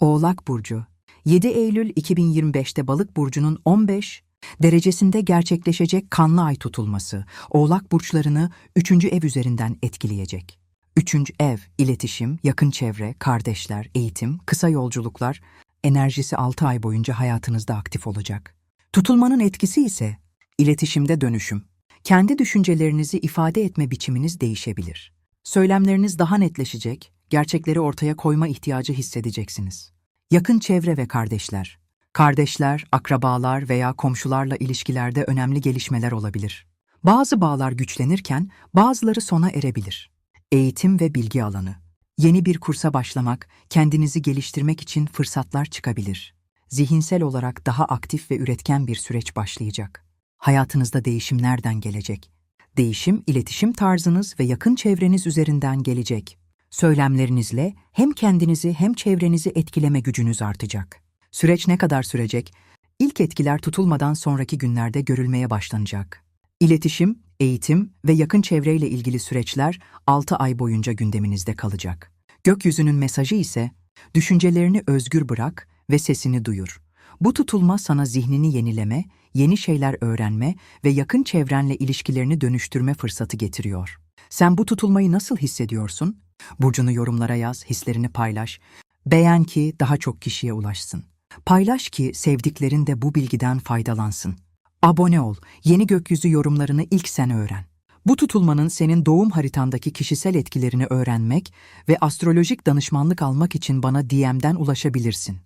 Oğlak Burcu 7 Eylül 2025'te Balık Burcu'nun 15 derecesinde gerçekleşecek kanlı ay tutulması Oğlak Burçlarını 3. ev üzerinden etkileyecek. 3. ev, iletişim, yakın çevre, kardeşler, eğitim, kısa yolculuklar, enerjisi 6 ay boyunca hayatınızda aktif olacak. Tutulmanın etkisi ise iletişimde dönüşüm. Kendi düşüncelerinizi ifade etme biçiminiz değişebilir. Söylemleriniz daha netleşecek, gerçekleri ortaya koyma ihtiyacı hissedeceksiniz. Yakın çevre ve kardeşler. Kardeşler, akrabalar veya komşularla ilişkilerde önemli gelişmeler olabilir. Bazı bağlar güçlenirken bazıları sona erebilir. Eğitim ve bilgi alanı. Yeni bir kursa başlamak, kendinizi geliştirmek için fırsatlar çıkabilir. Zihinsel olarak daha aktif ve üretken bir süreç başlayacak. Hayatınızda değişim nereden gelecek? Değişim, iletişim tarzınız ve yakın çevreniz üzerinden gelecek. Söylemlerinizle hem kendinizi hem çevrenizi etkileme gücünüz artacak. Süreç ne kadar sürecek? İlk etkiler tutulmadan sonraki günlerde görülmeye başlanacak. İletişim, eğitim ve yakın çevreyle ilgili süreçler 6 ay boyunca gündeminizde kalacak. Gökyüzünün mesajı ise düşüncelerini özgür bırak ve sesini duyur. Bu tutulma sana zihnini yenileme, yeni şeyler öğrenme ve yakın çevrenle ilişkilerini dönüştürme fırsatı getiriyor. Sen bu tutulmayı nasıl hissediyorsun? Burcunu yorumlara yaz, hislerini paylaş. Beğen ki daha çok kişiye ulaşsın. Paylaş ki sevdiklerin de bu bilgiden faydalansın. Abone ol, yeni gökyüzü yorumlarını ilk sen öğren. Bu tutulmanın senin doğum haritandaki kişisel etkilerini öğrenmek ve astrolojik danışmanlık almak için bana DM'den ulaşabilirsin.